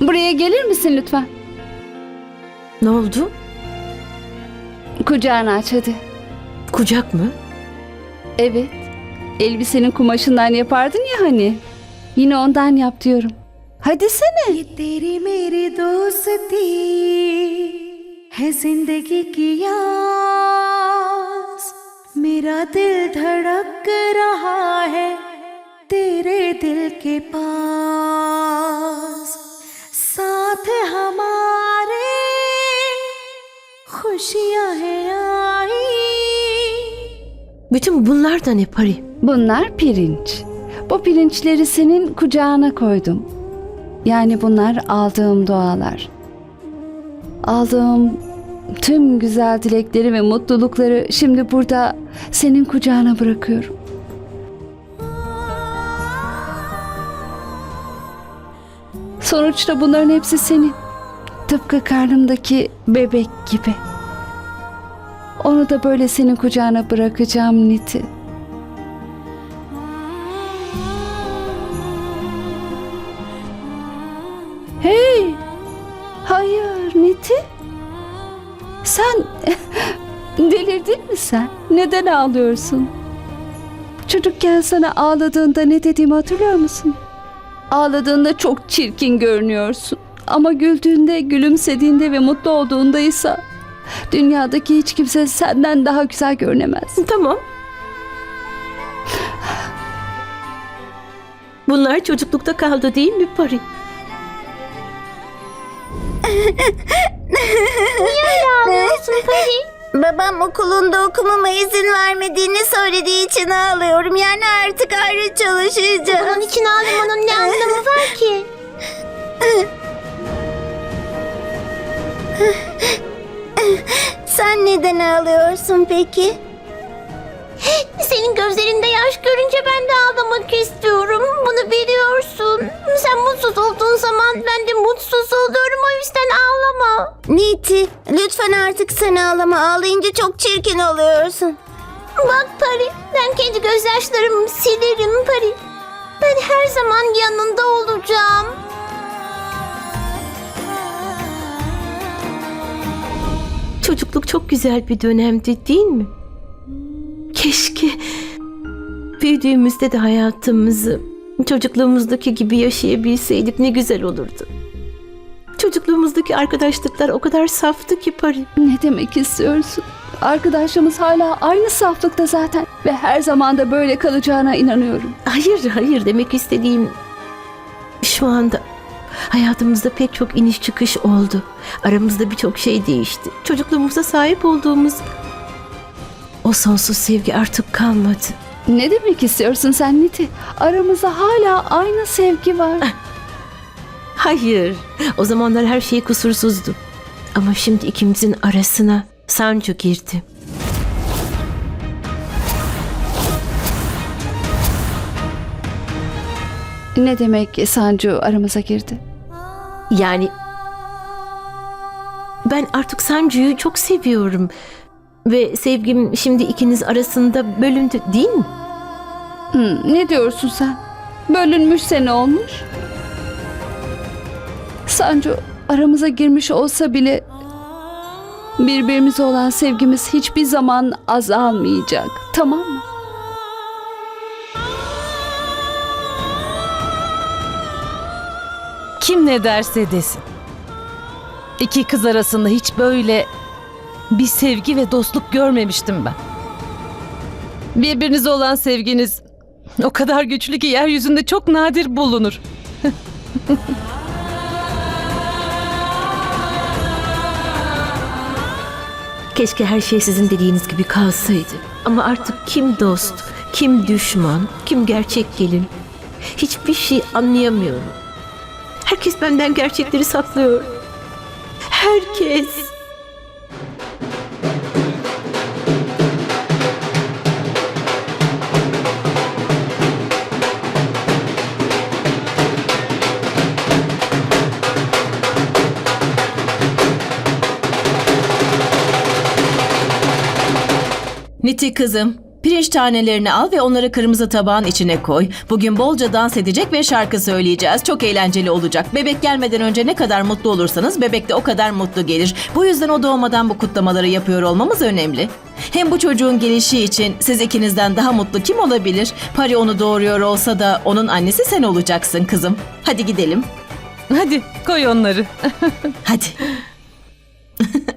Buraya gelir misin lütfen? Ne oldu? Kucağını aç hadi. Kucak mı? Evet. Elbisenin kumaşından yapardın ya hani. Yine ondan yap diyorum. Hadi sene. ये तेरी मेरी दोस्ती है जिंदगी की आस मेरा दिल धड़क रहा है तेरे दिल के पास Bütün bunlar da ne Pari? Bunlar pirinç. Bu pirinçleri senin kucağına koydum. Yani bunlar aldığım dualar. Aldığım tüm güzel dilekleri ve mutlulukları şimdi burada senin kucağına bırakıyorum. Sonuçta bunların hepsi senin. Tıpkı karnımdaki bebek gibi. Onu da böyle senin kucağına bırakacağım Niti. Hey! Hayır Niti. Sen delirdin mi sen? Neden ağlıyorsun? Çocukken sana ağladığında ne dediğimi hatırlıyor musun? Ağladığında çok çirkin görünüyorsun. Ama güldüğünde, gülümsediğinde ve mutlu olduğunda ise dünyadaki hiç kimse senden daha güzel görünemez. Tamam. Bunlar çocuklukta kaldı değil mi Pari? Babam okulunda okumama izin vermediğini söylediği için ağlıyorum. Yani artık ayrı çalışacağız. Bunun için ağlamanın ne anlamı var ki? Sen neden ağlıyorsun peki? Senin gözlerinde yaş görünce ben de ağlamak istiyorum. Bunu biliyorsun. Sen mutsuz olduğun zaman ben de mutsuz oluyorum. O yüzden ağlama. Niti, lütfen artık sen ağlama. Ağlayınca çok çirkin oluyorsun. Bak Pari, ben kendi gözyaşlarımı silerim Pari. Ben her zaman yanında olacağım. Çocukluk çok güzel bir dönemdi değil mi? Keşke büyüdüğümüzde de hayatımızı çocukluğumuzdaki gibi yaşayabilseydik ne güzel olurdu. Çocukluğumuzdaki arkadaşlıklar o kadar saftı ki Pari. Ne demek istiyorsun? Arkadaşlarımız hala aynı saflıkta zaten ve her zaman da böyle kalacağına inanıyorum. Hayır hayır demek istediğim şu anda hayatımızda pek çok iniş çıkış oldu. Aramızda birçok şey değişti. Çocukluğumuzda sahip olduğumuz o sonsuz sevgi artık kalmadı. Ne demek istiyorsun sen Niti? Aramızda hala aynı sevgi var. Hayır. O zamanlar her şey kusursuzdu. Ama şimdi ikimizin arasına Sancu girdi. ne demek Sancu aramıza girdi? Yani ben artık Sancu'yu çok seviyorum. Ve sevgim şimdi ikiniz arasında bölündü değil mi? Hmm, ne diyorsun sen? Bölünmüşse ne olmuş? Sancu aramıza girmiş olsa bile birbirimize olan sevgimiz hiçbir zaman azalmayacak. Tamam mı? Kim ne derse desin. İki kız arasında hiç böyle bir sevgi ve dostluk görmemiştim ben. Birbirinize olan sevginiz o kadar güçlü ki yeryüzünde çok nadir bulunur. Keşke her şey sizin dediğiniz gibi kalsaydı. Ama artık kim dost, kim düşman, kim gerçek gelin. Hiçbir şey anlayamıyorum. Herkes benden gerçekleri saklıyor. Herkes. Niti kızım, Pirinç tanelerini al ve onları kırmızı tabağın içine koy. Bugün bolca dans edecek ve şarkı söyleyeceğiz. Çok eğlenceli olacak. Bebek gelmeden önce ne kadar mutlu olursanız bebek de o kadar mutlu gelir. Bu yüzden o doğmadan bu kutlamaları yapıyor olmamız önemli. Hem bu çocuğun gelişi için siz ikinizden daha mutlu kim olabilir? Pari onu doğuruyor olsa da onun annesi sen olacaksın kızım. Hadi gidelim. Hadi koy onları. Hadi.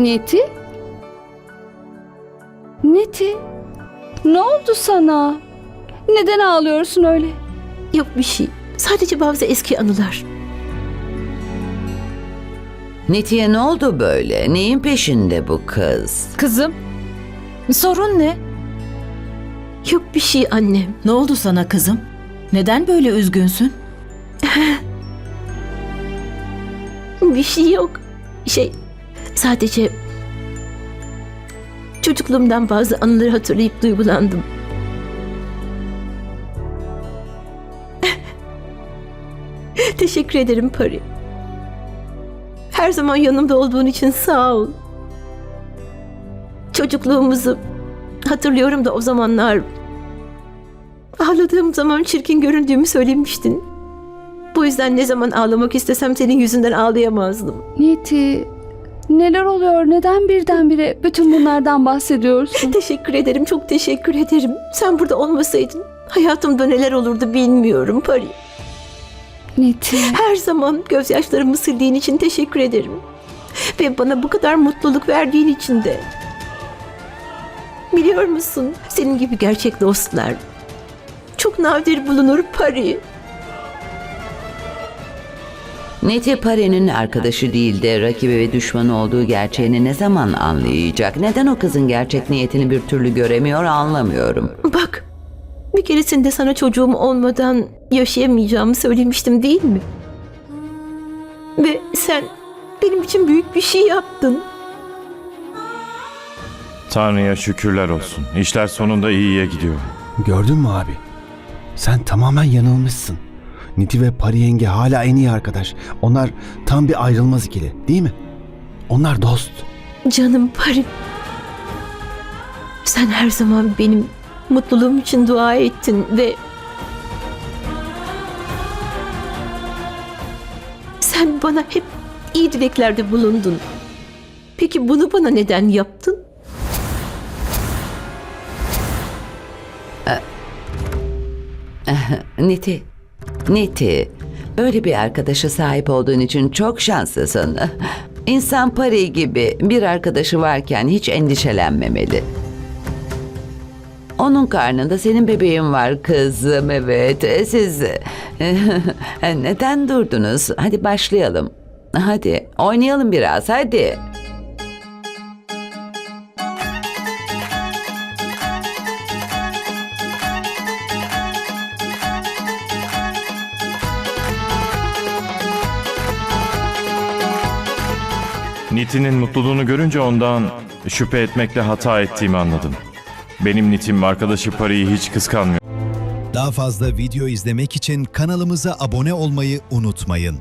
Neti? Neti? Ne oldu sana? Neden ağlıyorsun öyle? Yok bir şey. Sadece bazı eski anılar. Netiye ne oldu böyle? Neyin peşinde bu kız? Kızım sorun ne? Yok bir şey annem. Ne oldu sana kızım? Neden böyle üzgünsün? Bir şey yok. Şey sadece çocukluğumdan bazı anıları hatırlayıp duygulandım. Teşekkür ederim Pari. Her zaman yanımda olduğun için sağ ol. Çocukluğumuzu hatırlıyorum da o zamanlar ağladığım zaman çirkin göründüğümü söylemiştin. Bu yüzden ne zaman ağlamak istesem senin yüzünden ağlayamazdım. Neti, neler oluyor? Neden birdenbire bütün bunlardan bahsediyorsun? Teşekkür ederim, çok teşekkür ederim. Sen burada olmasaydın hayatımda neler olurdu bilmiyorum Pari. Neti, Her zaman gözyaşlarımı sildiğin için teşekkür ederim. Ve bana bu kadar mutluluk verdiğin için de. Biliyor musun, senin gibi gerçek dostlar çok nadir bulunur Pari. Neti Pare'nin arkadaşı değil de rakibi ve düşmanı olduğu gerçeğini ne zaman anlayacak? Neden o kızın gerçek niyetini bir türlü göremiyor anlamıyorum. Bak, bir keresinde sana çocuğum olmadan yaşayamayacağımı söylemiştim değil mi? Ve sen benim için büyük bir şey yaptın. Tanrı'ya şükürler olsun. İşler sonunda iyiye gidiyor. Gördün mü abi? Sen tamamen yanılmışsın. Niti ve Pari yenge hala en iyi arkadaş. Onlar tam bir ayrılmaz ikili değil mi? Onlar dost. Canım Parim. Sen her zaman benim mutluluğum için dua ettin ve sen bana hep iyi dileklerde bulundun. Peki bunu bana neden yaptın? Neti, Neti, böyle bir arkadaşa sahip olduğun için çok şanslısın. İnsan Pari gibi bir arkadaşı varken hiç endişelenmemeli. Onun karnında senin bebeğin var kızım evet. Siz neden durdunuz? Hadi başlayalım. Hadi oynayalım biraz hadi. Niti'nin mutluluğunu görünce ondan şüphe etmekle hata ettiğimi anladım. Benim Nitim arkadaşı Pari'yi hiç kıskanmıyor. Daha fazla video izlemek için kanalımıza abone olmayı unutmayın.